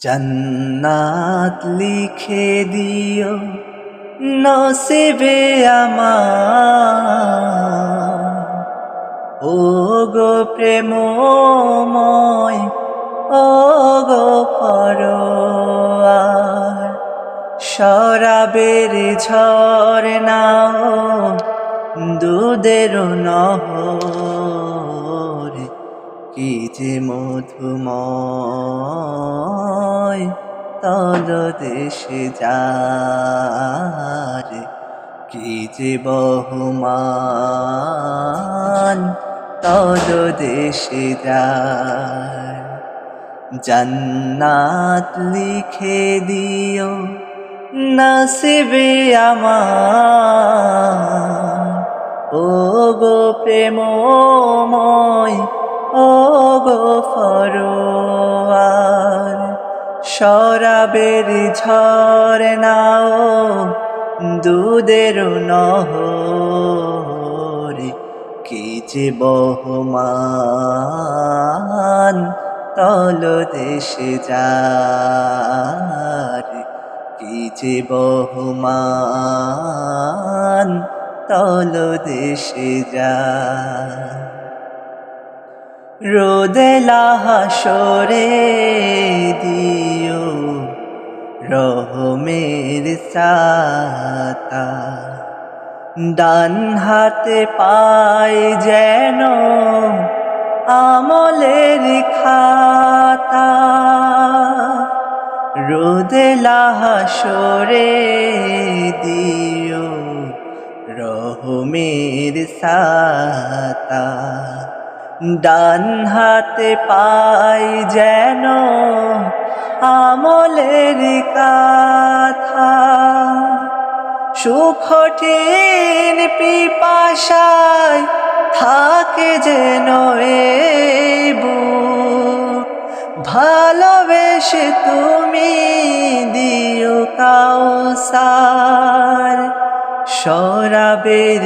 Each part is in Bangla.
জন্নাত লিখে দিও নসিবে আমার। ও গো প্রেমময় ও গো পরোয়ার শরাবের ঝড় নাও দুধের নহর কি যে মধুময় তল দেশে যার, কি যে বহুমান তল দেশে যার। জান্নাত লিখে দিও নসিবে আমার ও গো প্রেমময় ও গো ফরোয়ার, শরাবের ঝড় নাও, দুধের নহর, কি যে বহমান তল দেশে যার, কি যে বহমান তল দেশে যায় রোদে লাহাসরে দিও রহমের সাতা ডান হাতে পাই যেন আমলের খাতা। রোদে লাহাসরে দিও রহমের সাতা ডান হাতে পাই যেন আমলের কাথা। সুখটিন পিপাসায় থাকে যেন এবু ভালোবেসে তুমি দিও কাউসার। সরাবের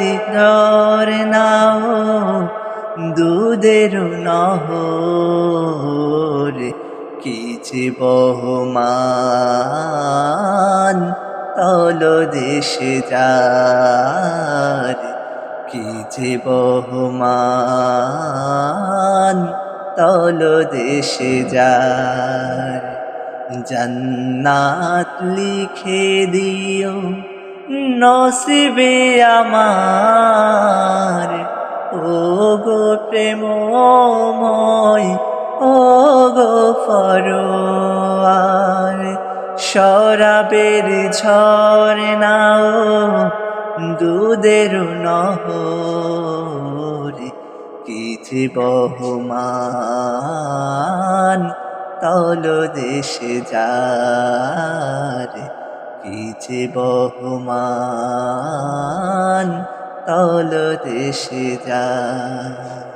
নাও। দুধের নহর, কিছে বহমান তল দেশে যার, কিছে বহমান তল দেশে যার। জান্নাত লিখে দিও, নসিবে আমার প্রেমময় ও গো ফরোয়ার, শরাবের ঝড় নাও, দুধের নহর কিছু বহমান তল দেশে যার কিছু বহমান তল দেশে যায়